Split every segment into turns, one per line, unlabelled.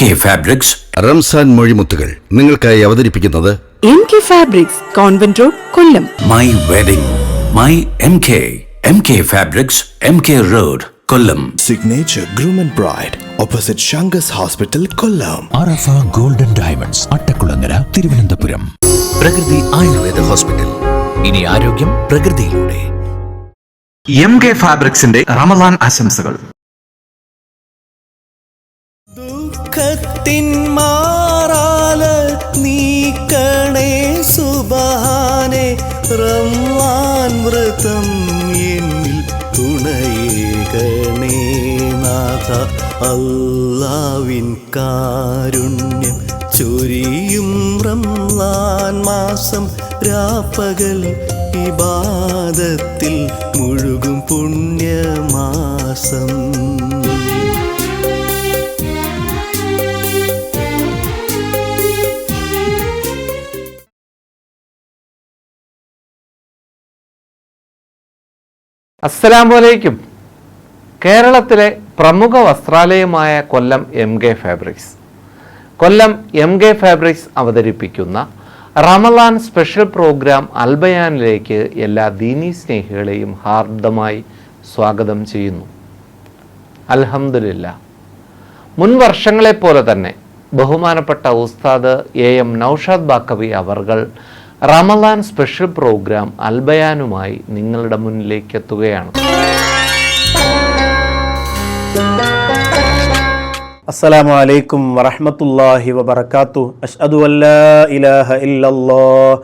K fabrics
Ramzan മൊഴിമുത്തുകൾ നിങ്ങൾക്കായി അവതരിപ്പിക്കുന്നത്
M K fabrics convent road Kollam.
My wedding my M K M K fabrics M K road Kollam.
Signature Groom and Bride opposite Shangas Hospital, Kollam.
Arafa golden diamonds Attakulangara Thiruvananthapuram.
Prakruthi Ayurveda hospital. ഇനി ആരോഗ്യം പ്രകൃതിയിലൂടെ.
M K ഫാബ്രിക്സിന്റെ റമദാൻ ആശംസകൾ.
ദുഃഖത്തിൻ മാറാല നീക്കണേ സുബഹാനെ റംവാൻ വ്രതം എന്നിൽ തുണയേകണേ നാഥ. അല്ലാവിൻ കാരുണ്യം ചൊരിയും റംലാൻ മാസം രാപ്പകൽ ഇബാദത്തിൽ മുഴുകും പുണ്യമാസം.
അസ്സലാമലൈക്കും കേരളത്തിലെ പ്രമുഖ വസ്ത്രാലയമായ Kollam M K fabrics. Kollam M K fabrics അവതരിപ്പിക്കുന്ന റമലാൻ സ്പെഷ്യൽ പ്രോഗ്രാം അൽബയാനിലേക്ക് എല്ലാ ദീനി സ്നേഹികളെയും ഹാർദമായി സ്വാഗതം ചെയ്യുന്നു. അൽഹമില്ല മുൻ വർഷങ്ങളെപ്പോലെ തന്നെ ബഹുമാനപ്പെട്ട ഉസ്താദ് എ എം നൌഷാദ് ബാക്കവി അവർകൾ റമലാൻ സ്പെഷ്യൽ പ്രോഗ്രാം അൽബയാനുമായി നിങ്ങളുടെ മുന്നിലേക്ക് എത്തുകയാണ്
അസ്സലാമു അലൈക്കും വറഹമത്തല്ലാഹി വബർക്കാത്തു അഷ്ഹദു അല്ലാ ഇലാഹ ഇല്ലല്ലാഹ്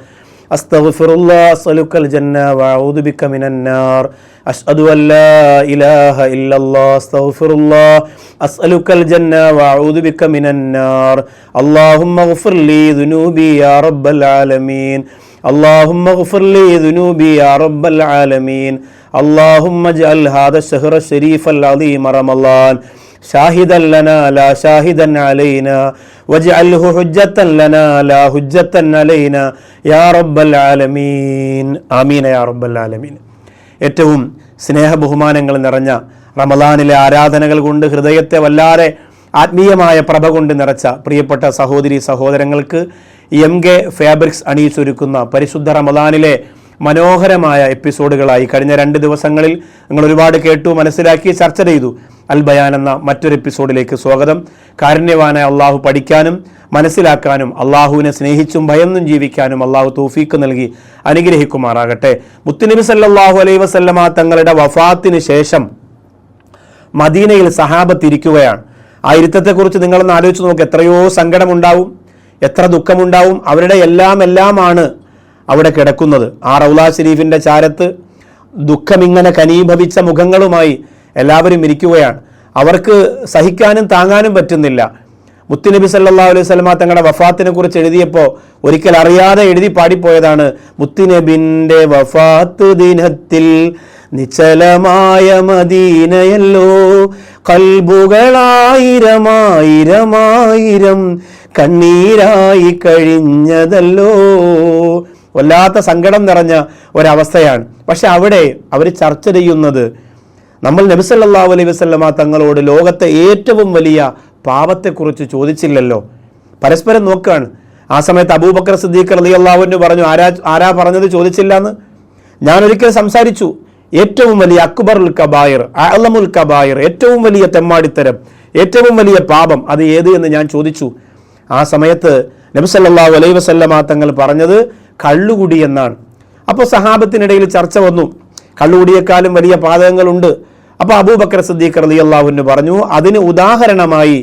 أستغفر الله أسألك الجنة وأعوذ بك من النار. أشهد أن لا إله إلا الله أستغفر الله. أسألك الجنة وأعوذ بك من النار. اللهم اغفر لي ذنوبي يا رب العالمين. اللهم اغفر لي ذنوبي يا رب العالمين. اللهم اجعل هذا الشهر الشريف العظيم رمضان. ഷാഹിദൻ ലാ ഷാഹിദൻ അലൈന. വജ്അൽഹു ഹുജ്ജത്തൻ ലന ലാ ഹുജ്ജത്തൻ അലൈന. യാ റബ്ബൽ ആലമീൻ. ആമീന യാ റബ്ബൽ ആലമീൻ. ഏറ്റവും സ്നേഹബഹുമാനങ്ങൾ നിറഞ്ഞ റമദാനിലെ ആരാധനകൾ കൊണ്ട് ഹൃദയത്തെ വല്ലാതെ ആത്മീയമായ പ്രഭ കൊണ്ട് നിറച്ച പ്രിയപ്പെട്ട സഹോദരി സഹോദരങ്ങൾക്ക് എം കെ ഫാബ്രിക്സ് അണിയിച്ചൊരുക്കുന്ന പരിശുദ്ധ റമദാനിലെ മനോഹരമായ എപ്പിസോഡുകളായി കഴിഞ്ഞ രണ്ട് ദിവസങ്ങളിൽ നിങ്ങൾ ഒരുപാട് കേട്ടു മനസ്സിലാക്കി ചർച്ച ചെയ്തു. അൽ ബയാൻ എന്ന മറ്റൊരു എപ്പിസോഡിലേക്ക് സ്വാഗതം. കാരുണ്യവാനായ അള്ളാഹു പഠിക്കാനും മനസ്സിലാക്കാനും അള്ളാഹുവിനെ സ്നേഹിച്ചും ഭയന്നും ജീവിക്കാനും അള്ളാഹു തൗഫീക്ക് നൽകി അനുഗ്രഹിക്കുമാറാകട്ടെ. മുത്തുനബി സല്ലാഹു അലൈ വസല്ലമ തങ്ങളുടെ വഫാത്തിന് ശേഷം മദീനയിൽ സഹാബത്തിരിക്കുകയാണ്. ആ ഇരുത്തത്തെക്കുറിച്ച് നിങ്ങളൊന്ന് ആലോചിച്ച് നോക്ക് എത്രയോ സങ്കടമുണ്ടാവും എത്ര ദുഃഖമുണ്ടാവും അവരുടെ എല്ലാം എല്ലാമാണ് അവിടെ കിടക്കുന്നത്. ആ റൗല ഷെരീഫിന്റെ ചാരത്ത് ദുഃഖമിങ്ങനെ കനീഭവിച്ച മുഖങ്ങളുമായി എല്ലാവരും ഇരിക്കുകയാണ്. അവർക്ക് സഹിക്കാനും താങ്ങാനും പറ്റുന്നില്ല. മുത്തുനബി സല്ലാ അലൈഹി സ്വലമ തങ്ങളുടെ വഫാത്തിനെ കുറിച്ച് എഴുതിയപ്പോൾ ഒരിക്കൽ അറിയാതെ എഴുതി പാടിപ്പോയതാണ്. മുത്തുനബിന്റെ വഫാത്ത് ദിനത്തിൽ നിശ്ചലമായ മദീനയല്ലോ കൽബുകളായിരമായിരമായിരം കണ്ണീരായി കഴിഞ്ഞതല്ലോ. വല്ലാത്ത സങ്കടം നിറഞ്ഞ ഒരവസ്ഥയാണ്. പക്ഷെ അവിടെ അവർ ചർച്ച ചെയ്യുന്നത് നമ്മൾ നബിസല്ലാ അലൈഹി വസ്ലമ തങ്ങളോട് ലോകത്തെ ഏറ്റവും വലിയ പാപത്തെക്കുറിച്ച് ചോദിച്ചില്ലല്ലോ. പരസ്പരം നോക്കുകയാണ് ആ സമയത്ത് അബൂബക്കർ സിദ്ദീഖ് അലി അള്ളാഹുവിന് പറഞ്ഞു ആരാ ആരാ പറഞ്ഞത് ചോദിച്ചില്ല എന്ന് ഞാനൊരിക്കൽ സംസാരിച്ചു. ഏറ്റവും വലിയ അക്ബറുൽ കബായർ അലമുൽ കബായർ ഏറ്റവും വലിയ തെമ്മാടിത്തരം ഏറ്റവും വലിയ പാപം അത് ഏത് എന്ന് ഞാൻ ചോദിച്ചു. ആ സമയത്ത് നബിസല്ലാഹു അലൈഹി വസല്ലമ തങ്ങൾ പറഞ്ഞത് കള്ളുകുടി എന്നാണ്. അപ്പോൾ സഹാബത്തിനിടയിൽ ചർച്ച വന്നു. കള്ളുകുടിയേക്കാളും വലിയ പാതകങ്ങളുണ്ട്. അപ്പോൾ അബൂബക്കർ സിദ്ദീഖ് റലി അള്ളാഹുവിന് പറഞ്ഞു അതിന് ഉദാഹരണമായി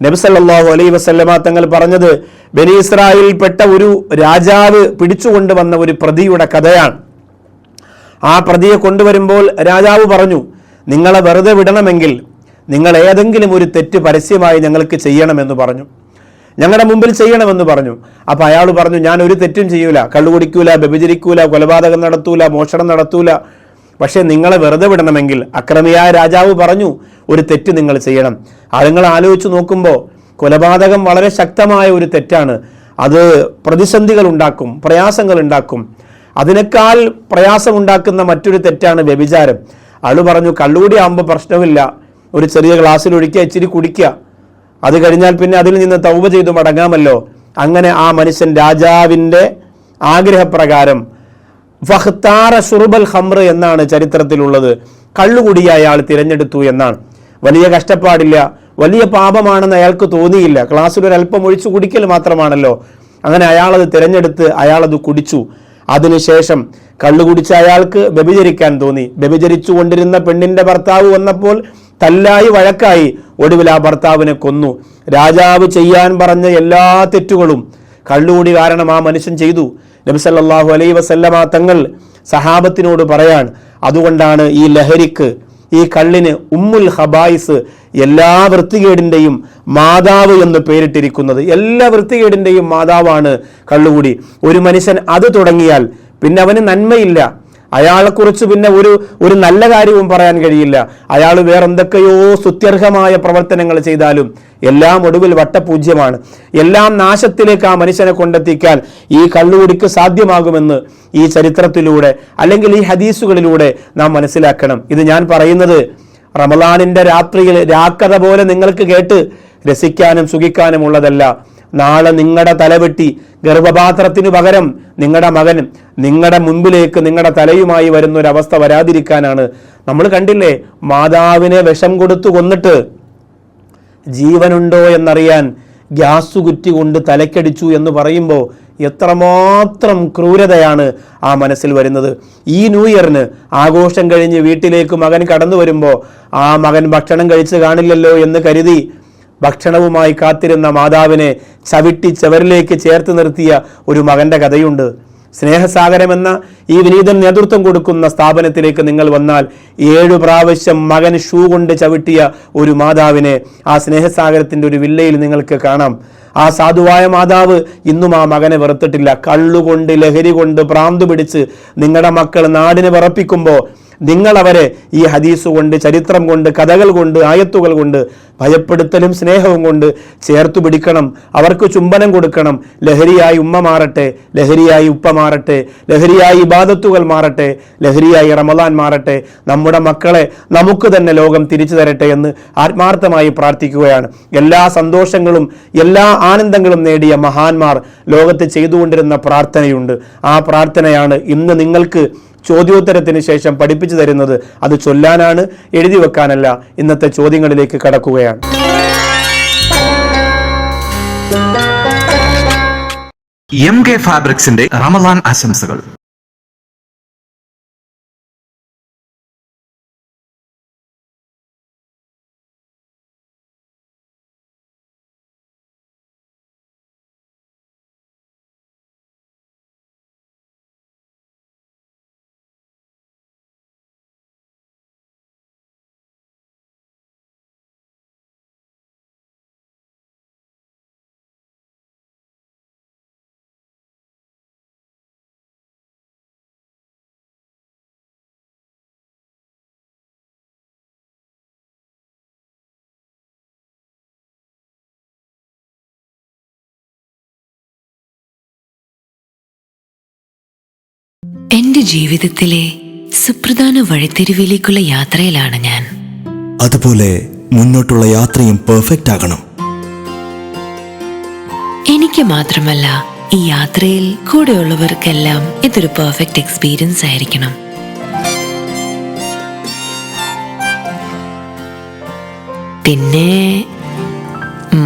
നബിസല്ലാഹു അലൈ വസല്ലമ തങ്ങൾ പറഞ്ഞത് ബനി ഇസ്രായേലിൽപ്പെട്ട ഒരു രാജാവ് പിടിച്ചുകൊണ്ടുവന്ന ഒരു പ്രതിയുടെ കഥയാണ്. ആ പ്രതിയെ കൊണ്ടുവരുമ്പോൾ രാജാവ് പറഞ്ഞു നിങ്ങളെ വെറുതെ വിടണമെങ്കിൽ നിങ്ങൾ ഏതെങ്കിലും ഒരു തെറ്റ് പരസ്യമായി ഞങ്ങൾക്ക് ചെയ്യണമെന്ന് പറഞ്ഞു. ഞങ്ങളുടെ മുമ്പിൽ ചെയ്യണമെന്ന് പറഞ്ഞു. അപ്പോൾ അയാൾ പറഞ്ഞു ഞാൻ ഒരു തെറ്റും ചെയ്യൂല. കള്ളുകുടിക്കൂല വ്യഭിചരിക്കൂല കൊലപാതകം നടത്തൂല മോഷണം നടത്തൂല. പക്ഷേ നിങ്ങളെ വെറുതെ വിടണമെങ്കിൽ അക്രമിയായ രാജാവ് പറഞ്ഞു ഒരു തെറ്റ് നിങ്ങൾ ചെയ്യണം. അത് നിങ്ങൾ ആലോചിച്ച് നോക്കുമ്പോൾ കൊലപാതകം വളരെ ശക്തമായ ഒരു തെറ്റാണ്. അത് പ്രതിസന്ധികൾ ഉണ്ടാക്കും പ്രയാസങ്ങൾ ഉണ്ടാക്കും. അതിനേക്കാൾ പ്രയാസമുണ്ടാക്കുന്ന മറ്റൊരു തെറ്റാണ് വ്യഭിചാരം. അയാൾ പറഞ്ഞു കള്ളുകൂടി ആകുമ്പോൾ പ്രശ്നമില്ല. ഒരു ചെറിയ ഗ്ലാസ്സിൽ ഒഴിക്കുക ഇച്ചിരി കുടിക്കുക. അത് കഴിഞ്ഞാൽ പിന്നെ അതിൽ നിന്ന് തൗബ ചെയ്തു മടങ്ങാമല്ലോ. അങ്ങനെ ആ മനുഷ്യൻ രാജാവിന്റെ ആഗ്രഹപ്രകാരം ഫഹ്താറ സുറുബൽ ഹംറ് എന്നാണ് ചരിത്രത്തിലുള്ളത്. കള്ളുകുടിയ അയാൾ തിരഞ്ഞെടുത്തു എന്നാണ്. വലിയ കഷ്ടപ്പാടില്ല. വലിയ പാപമാണെന്ന് അയാൾക്ക് തോന്നിയില്ല. ക്ലാസ്സിൽ ഒരു അല്പം ഒഴിച്ചു കുടിക്കൽ മാത്രമാണല്ലോ. അങ്ങനെ അയാളത് തിരഞ്ഞെടുത്ത് അയാളത് കുടിച്ചു. അതിനുശേഷം കള്ളു കുടിച്ച അയാൾക്ക് വ്യഭിചരിക്കാൻ തോന്നി. വ്യഭിചരിച്ചു കൊണ്ടിരുന്ന പെണ്ണിന്റെ ഭർത്താവ് വന്നപ്പോൾ തല്ലായി വഴക്കായി. ഒടുവിൽ ആ ഭർത്താവിനെ കൊന്നു. രാജാവ് ചെയ്യാൻ പറഞ്ഞ എല്ലാ തെറ്റുകളും കള്ളുകൂടി കാരണം ആ മനുഷ്യൻ ചെയ്തു. നബിസല്ലാഹു അലൈ വസല്ലമ തങ്ങൾ സഹാബത്തിനോട് പറയാൻ അതുകൊണ്ടാണ് ഈ ലഹരിക്ക് ഈ കള്ളിന് ഉമ്മുൽ ഹബായിസ് എല്ലാ വൃത്തികേടിന്റെയും മാതാവ് എന്ന് പേരിട്ടിരിക്കുന്നത്. എല്ലാ വൃത്തികേടിന്റെയും മാതാവാണ് കള്ളുകൂടി. ഒരു മനുഷ്യൻ അത് തുടങ്ങിയാൽ പിന്നെ അവന് നന്മയില്ല. അയാളെക്കുറിച്ച് പിന്നെ ഒരു ഒരു നല്ല കാര്യവും പറയാൻ കഴിയില്ല. അയാൾ വേറെന്തൊക്കെയോ സ്തുത്യർഹമായ പ്രവർത്തനങ്ങൾ ചെയ്താലും എല്ലാം ഒടുവിൽ വട്ടപൂജ്യമാണ്. എല്ലാം നാശത്തിലേക്ക് ആ മനുഷ്യനെ കൊണ്ടെത്തിക്കാൻ ഈ കള്ളുകുടിക്ക് സാധ്യമാകുമെന്ന് ഈ ചരിത്രത്തിലൂടെ അല്ലെങ്കിൽ ഈ ഹദീസുകളിലൂടെ നാം മനസ്സിലാക്കണം. ഇത് ഞാൻ പറയുന്നത് റമലാനിന്റെ രാത്രിയിൽ രാക്കഥ പോലെ നിങ്ങൾക്ക് കേട്ട് രസിക്കാനും സുഖിക്കാനും ഉള്ളതല്ല. നാളെ നിങ്ങളുടെ തലവെട്ടി ഗർഭപാത്രത്തിനു പകരം നിങ്ങളുടെ മകൻ നിങ്ങളുടെ മുൻപിലേക്ക് നിങ്ങളുടെ തലയുമായി വരുന്ന ഒരു അവസ്ഥ വരാതിരിക്കാനാണ്. നമ്മൾ കണ്ടില്ലേ? മാതാവിനെ വിഷം കൊടുത്തു കൊന്നിട്ട് ജീവനുണ്ടോ എന്നറിയാൻ ഗ്യാസ് കുറ്റി കൊണ്ട് തലക്കടിച്ചു എന്ന് പറയുമ്പോൾ എത്രമാത്രം ക്രൂരതയാണ് ആ മനസ്സിൽ വരുന്നത്. ഈ ന്യൂ ഇയറിന് ആഘോഷം കഴിഞ്ഞ് വീട്ടിലേക്ക് മകൻ കടന്നു വരുമ്പോൾ ആ മകൻ ഭക്ഷണം കഴിച്ച് കാണില്ലല്ലോ എന്ന് കരുതി ഭക്ഷണവുമായി കാത്തിരുന്ന മാതാവിനെ ചവിട്ടി ചവരിലേക്ക് ചേർത്ത് നിർത്തിയ ഒരു മകന്റെ കഥയുണ്ട്. സ്നേഹസാഗരമെന്ന ഈ വിനീതൻ നേതൃത്വം കൊടുക്കുന്ന സ്ഥാപനത്തിലേക്ക് നിങ്ങൾ വന്നാൽ ഏഴു പ്രാവശ്യം മകൻ ഷൂ കൊണ്ട് ചവിട്ടിയ ഒരു മാതാവിനെ ആ സ്നേഹസാഗരത്തിന്റെ ഒരു വില്ലയിൽ നിങ്ങൾക്ക് കാണാം. ആ സാധുവായ മാതാവ് ഇന്നും ആ മകനെ വെറുത്തിട്ടില്ല. കള്ളുകൊണ്ട് ലഹരി കൊണ്ട് പ്രാന്ത് പിടിച്ച് നിങ്ങളുടെ മക്കൾ നാടിനെ വിറപ്പിക്കുമ്പോൾ നിങ്ങൾ അവരെ ഈ ഹദീസ് കൊണ്ട് ചരിത്രം കൊണ്ട് കഥകൾ കൊണ്ട് ആയത്തുകൾ കൊണ്ട് ഭയപ്പെടുത്തലും സ്നേഹവും കൊണ്ട് ചേർത്തു പിടിക്കണം. അവർക്ക് ചുംബനം കൊടുക്കണം. ലഹരിയായി ഉമ്മ മാറട്ടെ ലഹരിയായി ഉപ്പ മാറട്ടെ ലഹരിയായി ഇബാദത്തുകൾ മാറട്ടെ ലഹരിയായി റമദാൻ മാറട്ടെ. നമ്മുടെ മക്കളെ നമുക്ക് തന്നെ ലോകം തിരിച്ചു തരട്ടെ എന്ന് ആത്മാർത്ഥമായി പ്രാർത്ഥിക്കുകയാണ്. എല്ലാ സന്തോഷങ്ങളും എല്ലാ ആനന്ദങ്ങളും നേടിയ മഹാന്മാർ ലോകത്ത് ചെയ്തുകൊണ്ടിരുന്ന പ്രാർത്ഥനയുണ്ട്. ആ പ്രാർത്ഥനയാണ് ഇന്ന് നിങ്ങൾക്ക് ചോദ്യോത്തരത്തിന് ശേഷം പഠിപ്പിച്ചു തരുന്നത് അത് ചൊല്ലാനാണ് എഴുതി വെക്കാനല്ല ഇന്നത്തെ ചോദ്യങ്ങളിലേക്ക് കടക്കുകയാണ്.
എം കെ ഫാബ്രിക്സിന്റെ റമലാൻ ആശംസകൾ.
എന്റെ ജീവിതത്തിലെ സുപ്രധാന വഴിത്തിരിവിലേക്കുള്ള യാത്രയിലാണ് ഞാൻ.
അതുപോലെ മുന്നോട്ടുള്ള യാത്രയും പെർഫെക്റ്റ് ആകണം.
എനിക്ക് മാത്രമല്ല ഈ യാത്രയിൽ കൂടെയുള്ളവർക്കെല്ലാം ഇതൊരു പെർഫെക്റ്റ് എക്സ്പീരിയൻസ് ആയിരിക്കണം. പിന്നെ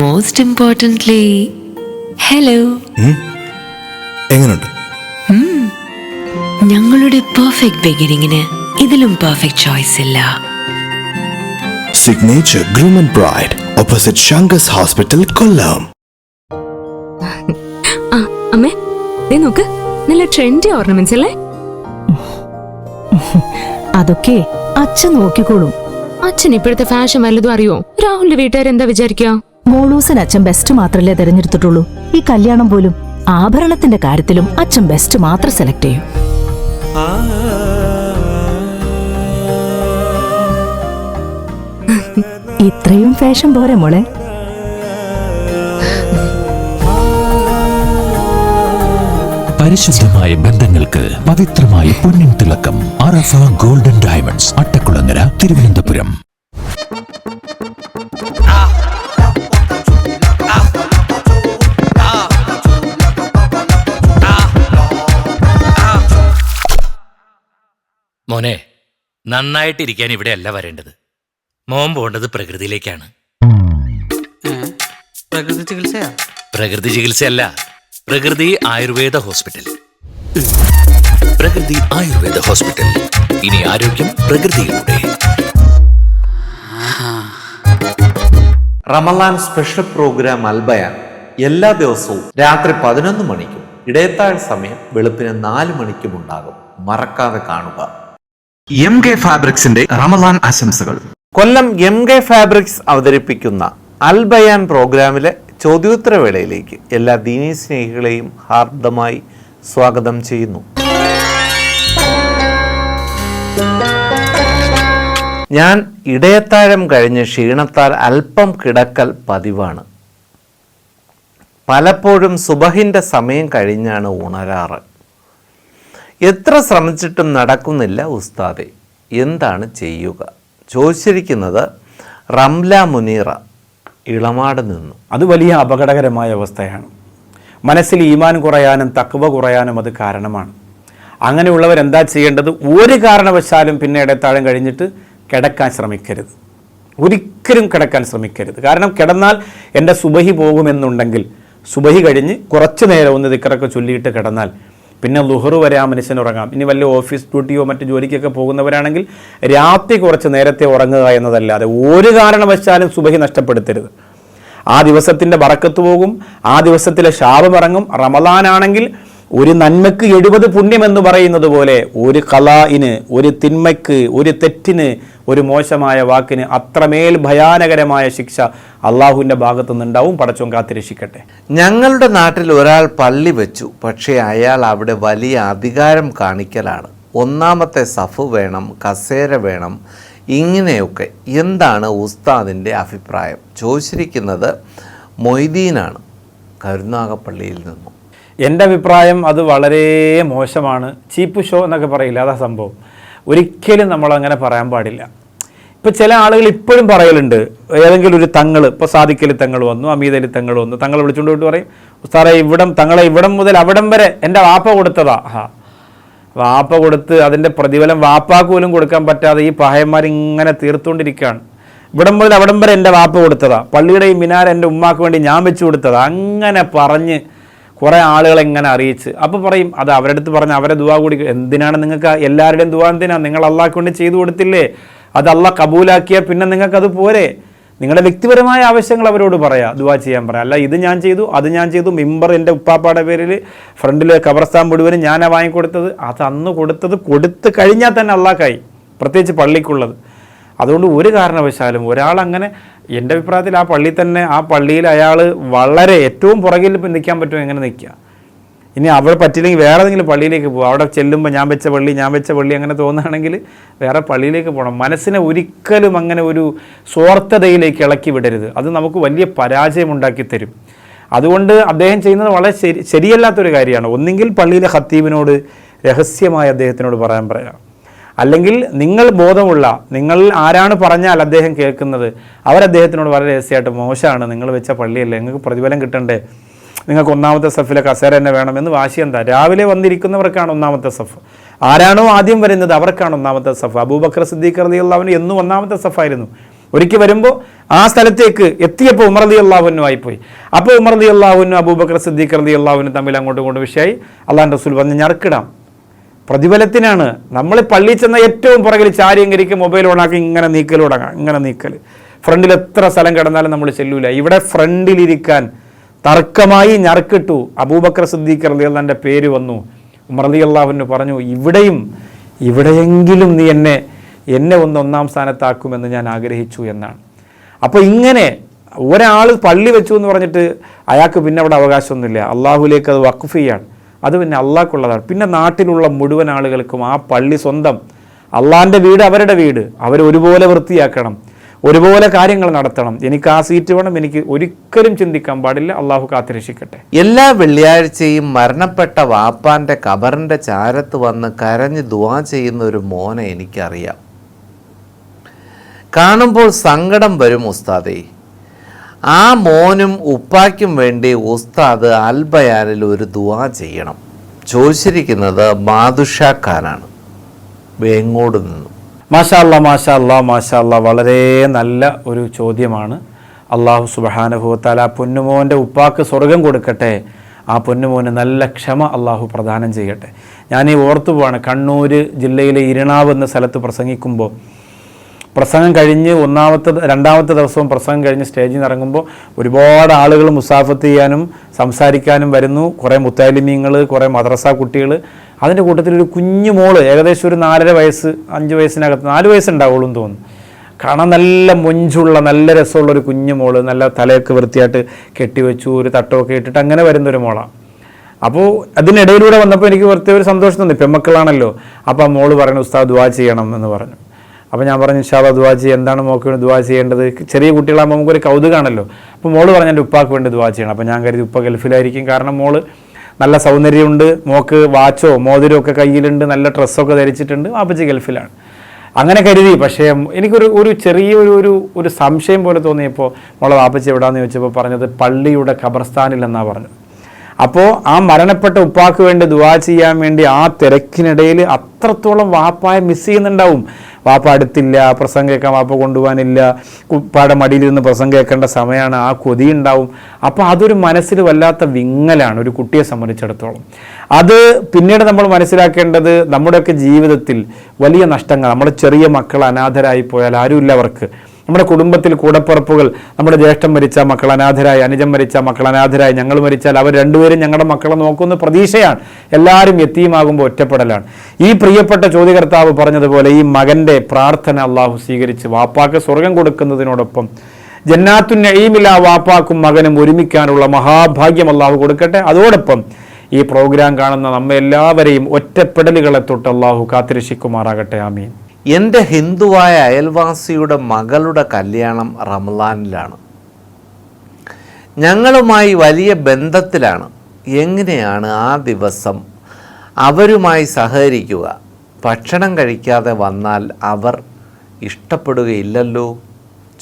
മോസ്റ്റ് ഇമ്പോർട്ടന്റ്ലി ഹലോ
എങ്ങനെയുണ്ട്
ഞങ്ങളുടെ പെർഫെക്റ്റ് ബിഗിനിങ്ങിന് ഇതിലും പെർഫെക്റ്റ് ചോയ്സ് ഇല്ല.
Signature groom and bride opposite Shankas hospital Kollam
ആ അമ്മേ ദേ നോക്ക് നല്ല ട്രെൻഡി ഓർണമെന്റ്സ് അല്ലേ?
അതൊക്കെ അച്ഛൻ നോക്കിക്കോളും.
അച്ഛൻ ഇപ്പോഴത്തെ ഫാഷൻ വല്ലതും അറിയോ? രാഹുലിന്റെ വീട്ടുകാർ എന്താ വിചാരിക്കുക
മോളൂസൻ അച്ഛൻ ബെസ്റ്റ് മാത്രല്ലേ തെരഞ്ഞെടുത്തിട്ടുള്ളൂ. ഈ കല്യാണം പോലും ആഭരണത്തിന്റെ കാര്യത്തിലും അച്ഛൻ ബെസ്റ്റ് മാത്രം സെലക്ട് ചെയ്യും. ഇത്രയും ഫാഷൻ പോരെ മോളെ?
പരിശുദ്ധമായ ബന്ധങ്ങൾക്ക് പവിത്രമായ പൊന്നിൻ തിളക്കം അറഫ ഗോൾഡൻ ഡയമണ്ട്സ് അട്ടക്കുളങ്ങര തിരുവനന്തപുരം.
മോനെ നന്നായിട്ടിരിക്കാൻ ഇവിടെയല്ല വരേണ്ടത്. മോൻ പോകേണ്ടത് പ്രകൃതിയിലേക്കാണ്.
പ്രകൃതി ചികിത്സയാ?
പ്രകൃതി ചികിത്സയല്ല പ്രകൃതി ആയുർവേദ ഹോസ്പിറ്റൽ. പ്രകൃതി ആയുർവേദ ഹോസ്പിറ്റൽ. ഇനി ആരോഗ്യം പ്രകൃതിയിലൂടെ.
Ramadan special programme അൽബയ. എല്ലാ ദിവസവും രാത്രി പതിനൊന്ന് മണിക്കും ഇടയത്താഴ് സമയം വെളുപ്പിന് നാല് മണിക്കും ഉണ്ടാകും. മറക്കാതെ കാണുക.
എം കെ ഫാബ്രിക്സിന്റെ റമദാൻ ആശംസകൾ.
Kollam M K fabrics Al Bayan Al Bayan പ്രോഗ്രാമിലെ ചോദ്യോത്തര വേളയിലേക്ക് എല്ലാ ദീനീ സ്നേഹികളെയും ഹാർദമായി സ്വാഗതം ചെയ്യുന്നു. ഞാൻ ഇടയത്താഴം കഴിഞ്ഞ് ക്ഷീണത്താൽ അല്പം കിടക്കൽ പതിവാണ്. പലപ്പോഴും സുബഹിന്റെ സമയം കഴിഞ്ഞാണ് ഉണരാറ്. എത്ര ശ്രമിച്ചിട്ടും നടക്കുന്നില്ല ഉസ്താദെ. എന്താണ് ചെയ്യുക? ചോദിച്ചിരിക്കുന്നത് റംല മുനീറ ഇളമാട് നിന്നു.
അത് വലിയ അപകടകരമായ അവസ്ഥയാണ്. മനസ്സിൽ ഈമാൻ കുറയാനും തക്കവ കുറയാനും അത് കാരണമാണ്. അങ്ങനെയുള്ളവർ എന്താ ചെയ്യേണ്ടത്? ഒരു കാരണവശാലും പിന്നെ ഇടത്താഴം കഴിഞ്ഞിട്ട് കിടക്കാൻ ശ്രമിക്കരുത്. ഒരിക്കലും കിടക്കാൻ ശ്രമിക്കരുത്. കാരണം കിടന്നാൽ എന്റെ സുബഹി പോകുമെന്നുണ്ടെങ്കിൽ സുബഹി കഴിഞ്ഞ് കുറച്ച് നേരം ഒന്ന് ദിക്കറൊക്കെ ചൊല്ലിയിട്ട് കിടന്നാൽ പിന്നെ ലുഹറ് വരെ ആ മനുഷ്യൻ ഉറങ്ങാം. ഇനി വല്ല ഓഫീസ് ഡ്യൂട്ടിയോ മറ്റ് ജോലിക്കൊക്കെ പോകുന്നവരാണെങ്കിൽ രാത്രി കുറച്ച് നേരത്തെ ഉറങ്ങുക എന്നതല്ലാതെ ഒരു കാരണവശാലും സുബഹി നഷ്ടപ്പെടുത്തരുത്. ആ ദിവസത്തിന്റെ വറക്കത്ത് പോകും. ആ ദിവസത്തിലെ ശാപം ഇറങ്ങും റമദാനാണെങ്കിൽ ഒരു നന്മയ്ക്ക് എഴുപത് പുണ്യം എന്ന് പറയുന്നത് പോലെ ഒരു കലായിന് ഒരു തിന്മയ്ക്ക് ഒരു തെറ്റിന് ഒരു മോശമായ വാക്കിന് അത്രമേൽ ഭയാനകരമായ ശിക്ഷ അള്ളാഹുവിന്റെ ഭാഗത്തു നിന്നുണ്ടാവും പടച്ചോൻ കാത്തിരക്ഷിക്കട്ടെ.
ഞങ്ങളുടെ നാട്ടിൽ ഒരാൾ പള്ളി വെച്ചു. പക്ഷേ അയാൾ അവിടെ വലിയ അധികാരം കാണിക്കലാണ്. ഒന്നാമത്തെ സഫ് വേണം കസേര വേണം ഇങ്ങനെയൊക്കെ. എന്താണ് ഉസ്താദിന്റെ അഭിപ്രായം? ചോദിച്ചിരിക്കുന്നത് മൊയ്തീനാണ് കരുനാഗപ്പള്ളിയിൽ നിന്നും.
എന്റെ അഭിപ്രായം അത് വളരെ മോശമാണ്. ചീപ്പ് ഷോ എന്നൊക്കെ പറയില്ല അതാ സംഭവം. ഒരിക്കലും നമ്മളങ്ങനെ പറയാൻ പാടില്ല. ഇപ്പം ചില ആളുകൾ ഇപ്പോഴും പറയലുണ്ട് ഏതെങ്കിലും ഒരു തങ്ങൾ ഇപ്പോൾ സാദിക്കലി തങ്ങൾ വന്നു അമീദലി തങ്ങൾ വന്നു തങ്ങൾ വിളിച്ചുകൊണ്ട് പോയിട്ട് പറയും സാറേ ഇവിടം തങ്ങളെ ഇവിടം മുതൽ അവിടം വരെ എന്റെ വാപ്പ കൊടുത്തതാ. ഹാ വാപ്പ കൊടുത്ത് അതിന്റെ പ്രതിഫലം വാപ്പാക്ക് പോലും കൊടുക്കാൻ പറ്റാതെ ഈ പഹയന്മാരിങ്ങനെ തീർത്തുകൊണ്ടിരിക്കുകയാണ്. ഇവിടം മുതൽ അവിടം വരെ എന്റെ വാപ്പ കൊടുത്തതാ. പള്ളിയുടെ ഈ മിനാർ എന്റെ ഉമ്മാക്ക് വേണ്ടി ഞാൻ വെച്ച് കൊടുത്തതാ. അങ്ങനെ പറഞ്ഞ് കുറേ ആളുകൾ എങ്ങനെ അറിയിച്ച്. അപ്പോൾ പറയും അത് അവരുടെ അടുത്ത് പറഞ്ഞ് അവരെ ദുവാ കൂടി എന്തിനാണ് നിങ്ങൾക്ക് എല്ലാവരുടെയും ദുവാ എന്തിനാണ് നിങ്ങൾ അള്ളാഹ് കൊണ്ട് ചെയ്തു കൊടുത്തില്ലേ? അത് അള്ളാഹ് കബൂലാക്കിയാൽ പിന്നെ നിങ്ങൾക്കത് പോരെ? നിങ്ങളുടെ വ്യക്തിപരമായ ആവശ്യങ്ങൾ അവരോട് പറയാം ദുവാ ചെയ്യാൻ പറയാം. അല്ല ഇത് ഞാൻ ചെയ്തു അത് ഞാൻ ചെയ്തു മിമ്പർ എന്റെ ഉപ്പാപ്പാടെ പേരിൽ ഫ്രണ്ടിൽ കബർസ്ഥാൻ മുഴുവനും ഞാനാണ് വാങ്ങിക്കൊടുത്തത്. അത് അന്ന് കൊടുത്തത് കൊടുത്ത് കഴിഞ്ഞാൽ തന്നെ അള്ളാഹ്ക്കായി പ്രത്യേകിച്ച് പള്ളിക്കുള്ളത്. അതുകൊണ്ട് ഒരു കാരണവശാലും ഒരാൾ അങ്ങനെ എന്റെ അഭിപ്രായത്തിൽ ആ പള്ളി തന്നെ ആ പള്ളിയിൽ അയാൾ വളരെ ഏറ്റവും പുറകിൽ നിൽക്കാൻ പറ്റുമോ എങ്ങനെ നിൽക്കുക. ഇനി അവിടെ പറ്റില്ലെങ്കിൽ വേറെ ഏതെങ്കിലും പള്ളിയിലേക്ക് പോകും അവിടെ ചെല്ലുമ്പോൾ ഞാൻ വെച്ച പള്ളി ഞാൻ വെച്ച പള്ളി അങ്ങനെ തോന്നുകയാണെങ്കിൽ വേറെ പള്ളിയിലേക്ക് പോകണം. മനസ്സിനെ ഒരിക്കലും അങ്ങനെ ഒരു സ്വാർത്ഥതയിലേക്ക് ഇളക്കി വിടരുത്. അത് നമുക്ക് വലിയ പരാജയം ഉണ്ടാക്കി തരും. അതുകൊണ്ട് അദ്ദേഹം ചെയ്യുന്നത് വളരെ ശരി ശരിയല്ലാത്തൊരു കാര്യമാണ്. ഒന്നെങ്കിൽ പള്ളിയിലെ ഹത്തീബിനോട് രഹസ്യമായി അദ്ദേഹത്തിനോട് പറയാൻ പറയാം. അല്ലെങ്കിൽ നിങ്ങൾ ബോധമുള്ള നിങ്ങൾ ആരാണ് പറഞ്ഞാൽ അദ്ദേഹം കേൾക്കുന്നത് അവരദ്ദേഹത്തിനോട് വളരെ രഹസ്യമായിട്ട് മോശമാണ് നിങ്ങൾ വെച്ച പള്ളിയല്ലേ നിങ്ങൾക്ക് പ്രതിഫലം കിട്ടണ്ടേ? നിങ്ങൾക്ക് ഒന്നാമത്തെ സഫിലെ കസേര തന്നെ വേണമെന്ന് വാശി എന്താ? രാവിലെ വന്നിരിക്കുന്നവർക്കാണ് ഒന്നാമത്തെ സഫ്. ആരാണോ ആദ്യം വരുന്നത് അവർക്കാണ് ഒന്നാമത്തെ സഫ്. അബൂബക്കർ സിദ്ദീഖ് റതി അള്ളാഹുവിന് എന്നും ഒന്നാമത്തെ സഫായിരുന്നു. ഒരിക്കൽ വരുമ്പോൾ ആ സ്ഥലത്തേക്ക് എത്തിയപ്പോൾ ഉമർ അലി അള്ളാഹുവിനുമായി പോയി അപ്പോൾ ഉമർ അലി അള്ളാഹുവിനും അബൂബക്കർ സിദ്ദീഖ് അലി അള്ളാഹുവിനും തമ്മിൽ അങ്ങോട്ടും ഇങ്ങോട്ടും വിഷയമായി. അള്ളാഹ് റസൂൽ വന്ന് ഞറക്കിടാം. പ്രതിഫലത്തിനാണ്. നമ്മൾ പള്ളി ചെന്ന ഏറ്റവും പുറകിൽ ചാരിയങ്കരിക്ക് മൊബൈൽ ഓണാക്കി ഇങ്ങനെ നീക്കൽ തുടങ്ങാം. ഇങ്ങനെ നീക്കൽ ഫ്രണ്ടിൽ എത്ര സ്ഥലം കിടന്നാലും നമ്മൾ ചെല്ലൂല. ഇവിടെ ഫ്രണ്ടിലിരിക്കാൻ തർക്കമായി ഞറക്കിട്ടു അബൂബക്കർ സിദ്ദീഖ് റലി അള്ളാന്റെ പേര് വന്നു. ഉമർ അള്ളാഹുവിന് പറഞ്ഞു ഇവിടെയും ഇവിടെയെങ്കിലും നീ എന്നെ എന്നെ ഒന്ന് ഒന്നാം സ്ഥാനത്താക്കുമെന്ന് ഞാൻ ആഗ്രഹിച്ചു എന്നാണ്. അപ്പോൾ ഇങ്ങനെ ഒരാൾ പള്ളി വെച്ചു എന്ന് പറഞ്ഞിട്ട് അയാൾക്ക് പിന്നെ അവിടെ അവകാശമൊന്നുമില്ല. അള്ളാഹുലേക്ക് അത് വഖഫ് ചെയ്യാണ്. അത് പിന്നെ അള്ളാഹ്ക്കുള്ളതാണ്. പിന്നെ നാട്ടിലുള്ള മുഴുവൻ ആളുകൾക്കും ആ പള്ളി സ്വന്തം. അള്ളാന്റെ വീട് അവരുടെ വീട്. അവർ ഒരുപോലെ വൃത്തിയാക്കണം. ഒരുപോലെ കാര്യങ്ങൾ നടത്തണം. എനിക്ക് ആ സീറ്റ് വേണം. എനിക്ക് ഒരിക്കലും ചിന്തിക്കാൻ പാടില്ല. അള്ളാഹു കാത്തിരക്ഷിക്കട്ടെ.
എല്ലാ വെള്ളിയാഴ്ചയും മരണപ്പെട്ട വാപ്പാന്റെ കബറിന്റെ ചാരത്ത് വന്ന് കരഞ്ഞ് ദുവാ ചെയ്യുന്ന ഒരു മോനെ എനിക്കറിയാം. കാണുമ്പോൾ സങ്കടം വരും ഉസ്താദേ. ആ മോനും ഉപ്പാക്കും വേണ്ടി ഉസ്താദ് അൽബയാനിൽ ഒരു ദുവാ ചെയ്യണം. ചോദിച്ചിരിക്കുന്നത് മാതുഷ ഖാനാണ് വേങ്ങോട് നിന്നും?
മാഷാല്ല മാഷാല്ല മാഷാല്ല വളരെ നല്ല ഒരു ചോദ്യമാണ്. അള്ളാഹു സുബഹാനുഭവത്താൽ ആ പൊന്നുമോന്റെ ഉപ്പാക്ക് സ്വർഗം കൊടുക്കട്ടെ. ആ പൊന്നുമോന് നല്ല ക്ഷമ അള്ളാഹു പ്രദാനം ചെയ്യട്ടെ. ഞാൻ ഈ ഓർത്തു പോവാണ് കണ്ണൂർ ജില്ലയിലെ ഇരിണാവ് എന്ന സ്ഥലത്ത് പ്രസംഗിക്കുമ്പോൾ പ്രസംഗം കഴിഞ്ഞ് ഒന്നാമത്തെ രണ്ടാമത്തെ ദിവസവും പ്രസംഗം കഴിഞ്ഞ് സ്റ്റേജിൽ നിന്ന് ഇറങ്ങുമ്പോൾ ഒരുപാട് ആളുകൾ മുസാഫത്ത് ചെയ്യാനും സംസാരിക്കാനും വരുന്നു. കുറേ മുത്താലിമീങ്ങൾ കുറേ മദ്രസ കുട്ടികൾ. അതിന്റെ കൂട്ടത്തിൽ ഒരു കുഞ്ഞു മോൾ ഏകദേശം ഒരു നാലര വയസ്സ് അഞ്ച് വയസ്സിനകത്ത് നാല് വയസ്സുണ്ടാവുള്ളൂ എന്ന് തോന്നുന്നു. കാണാൻ നല്ല മൊഞ്ചുള്ള നല്ല രസമുള്ള ഒരു കുഞ്ഞു മോൾ നല്ല തലയൊക്കെ വൃത്തിയായിട്ട് കെട്ടിവെച്ചു ഒരു തട്ടമൊക്കെ ഇട്ടിട്ട് അങ്ങനെ വരുന്നൊരു മോളാണ്. അപ്പോൾ അതിനിടയിലൂടെ വന്നപ്പോൾ എനിക്ക് വൃത്തിയൊരു ഒരു സന്തോഷം തോന്നി. പെമ്മക്കളാണല്ലോ അപ്പോൾ ആ മോൾ പറഞ്ഞു ഉസ്താദ് ദുവാ ചെയ്യണം എന്ന് പറഞ്ഞു. അപ്പോൾ ഞാൻ പറഞ്ഞു ഇൻഷാല്ല ദുവാ ചെയ്യുക എന്താണ് മോക്ക് വേണ്ടി ദുവാ ചെയ്യേണ്ടത്? ചെറിയ കുട്ടികളാകുമ്പോൾ നമുക്കൊരു കൗതുകമാണല്ലോ അപ്പോൾ മോൾ പറഞ്ഞു എന്റെ ഉപ്പാക്ക് വേണ്ടി ദുവാ ചെയ്യണം. അപ്പോൾ ഞാൻ കരുതി ഉപ്പ ഗൾഫിലായിരിക്കും. കാരണം മോൾ നല്ല സൗന്ദര്യമുണ്ട്. മോക്ക് വാച്ചോ മോതിരോ ഒക്കെ കയ്യിലുണ്ട്. നല്ല ഡ്രസ്സൊക്കെ ധരിച്ചിട്ടുണ്ട്. വാപ്പച്ചി ഗൾഫിലാണ്. അങ്ങനെ കരുതി. പക്ഷേ എനിക്കൊരു ഒരു ചെറിയ ഒരു ഒരു സംശയം പോലെ തോന്നിയപ്പോൾ മോളെ വാപ്പച്ചി എവിടാന്ന് ചോദിച്ചപ്പോൾ പറഞ്ഞത് പള്ളിയുടെ ഖബർസ്ഥാനിലെന്നാണ് പറഞ്ഞത്. അപ്പോൾ ആ മരണപ്പെട്ട ഉപ്പാക്ക് വേണ്ടി ദുവാ ചെയ്യാൻ വേണ്ടി ആ തിരക്കിനിടയിൽ അത്രത്തോളം വാപ്പായെ മിസ് ചെയ്യുന്നുണ്ടാവും. വാപ്പ അടുത്തില്ല പ്രസംഗം കേൾക്കാൻ വാപ്പ കൊണ്ടുപോകാനില്ല ഉപ്പാടെ മടിയിലിരുന്ന് പ്രസംഗം കേൾക്കേണ്ട സമയമാണ് ആ കൊതി ഉണ്ടാവും അപ്പോൾ അതൊരു മനസ്സിൽ വല്ലാത്ത വിങ്ങലാണ് ഒരു കുട്ടിയെ സംബന്ധിച്ചിടത്തോളം. അത് പിന്നീട് നമ്മൾ മനസ്സിലാക്കേണ്ടത് നമ്മുടെയൊക്കെ ജീവിതത്തിൽ വലിയ നഷ്ടങ്ങൾ നമ്മുടെ ചെറിയ മക്കൾ അനാഥരായി പോയാൽ ആരുമില്ല അവർക്ക്. നമ്മുടെ കുടുംബത്തിൽ കൂടപ്പിറപ്പുകൾ നമ്മുടെ ജ്യേഷ്ഠം മരിച്ച മക്കൾ അനാഥരായി അനുജം മരിച്ച മക്കൾ അനാഥരായി ഞങ്ങൾ മരിച്ചാൽ അവർ രണ്ടുപേരും ഞങ്ങളുടെ മക്കളെ നോക്കുന്ന പ്രതീക്ഷയാണ്. എല്ലാവരും എത്തിയുമാകുമ്പോൾ ഒറ്റപ്പെടലാണ്. ഈ പ്രിയപ്പെട്ട ചോദ്യകർത്താവ് പറഞ്ഞതുപോലെ ഈ മകന്റെ പ്രാർത്ഥന അള്ളാഹു സ്വീകരിച്ച് വാപ്പാക്ക് സ്വർഗം കൊടുക്കുന്നതിനോടൊപ്പം ജന്നാത്തു ആ വാപ്പാക്കും മകനും ഒരുമിക്കാനുള്ള മഹാഭാഗ്യം അള്ളാഹു കൊടുക്കട്ടെ. അതോടൊപ്പം ഈ പ്രോഗ്രാം കാണുന്ന നമ്മെ എല്ലാവരെയും ഒറ്റപ്പെടലുകളെ തൊട്ട് അള്ളാഹു കാത്തിരക്ഷിക്കുമാറാകട്ടെ. ആമീൻ.
എന്റെ ഹിന്ദുവായ അയൽവാസിയുടെ മകളുടെ കല്യാണം റമലാനിലാണ് ഞങ്ങളുമായി വലിയ ബന്ധത്തിലാണ്. എങ്ങനെയാണ് ആ ദിവസം അവരുമായി സഹകരിക്കുക? ഭക്ഷണം കഴിക്കാതെ വന്നാൽ അവർ ഇഷ്ടപ്പെടുകയില്ലല്ലോ?